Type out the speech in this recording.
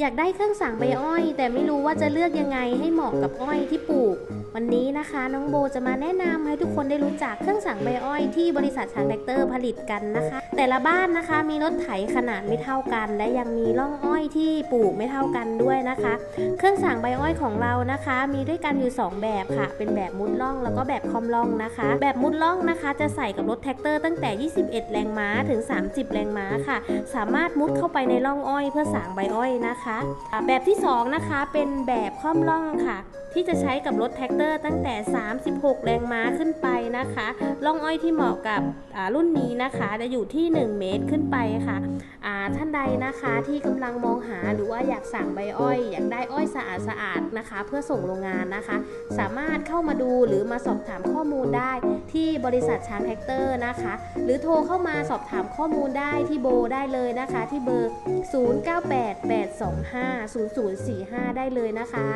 อยากได้เครื่องสั่งใบอ้อย แต่ไม่รู้ว่าจะเลือกยังไงให้เหมาะกับอ้อยที่ปลูก วันนี้นะคะน้องโบจะมาแนะนำให้ทุกคนได้รู้จักเครื่องสั่งใบอ้อยที่บริษัทช้างแท็กเตอร์ผลิตกันนะคะ แต่ละบ้านนะคะมีรถไถขนาดไม่เท่ากัน และยังมีร่องอ้อยที่ปลูกไม่เท่ากันด้วยนะคะ เครื่องสั่งใบอ้อยของเรานะคะ มีด้วยกันอยู่ 2 แบบค่ะ เป็นแบบมุดล่องแล้วก็แบบคอมล่องนะคะ แบบมุดล่องนะคะ จะใส่กับรถแท็กเตอร์ตั้งแต่ 21 แรงม้าถึง 30 แรงม้าค่ะ สามารถมุดเข้าไปในร่องอ้อยเพื่อสางใบอ้อยนะคะอ่าแบบที่ 2 นะคะเป็นแบบค่อมล่องค่ะที่จะใช้กับรถแท็กเตอร์ตั้งแต่ 36 แรงม้าขึ้นไปนะคะร่องอ้อยที่เหมาะกับรุ่นนี้นะคะ จะอยู่ที่ 1 เมตรขึ้นไปค่ะอ่าท่านใดนะคะที่กำลังมองหาหรือว่าอยากสั่งใบอ้อย อยากได้อ้อยสะอาดสะอาดๆนะคะ เพื่อส่งโรงงานนะคะ สามารถเข้ามาดูหรือมาสอบถามข้อมูลได้ที่บริษัทช้างแท็กเตอร์นะคะ หรือโทรเข้ามาสอบถามข้อมูลได้ที่โบได้เลยนะคะ ที่เบอร์ 0988250045 ได้เลยนะคะ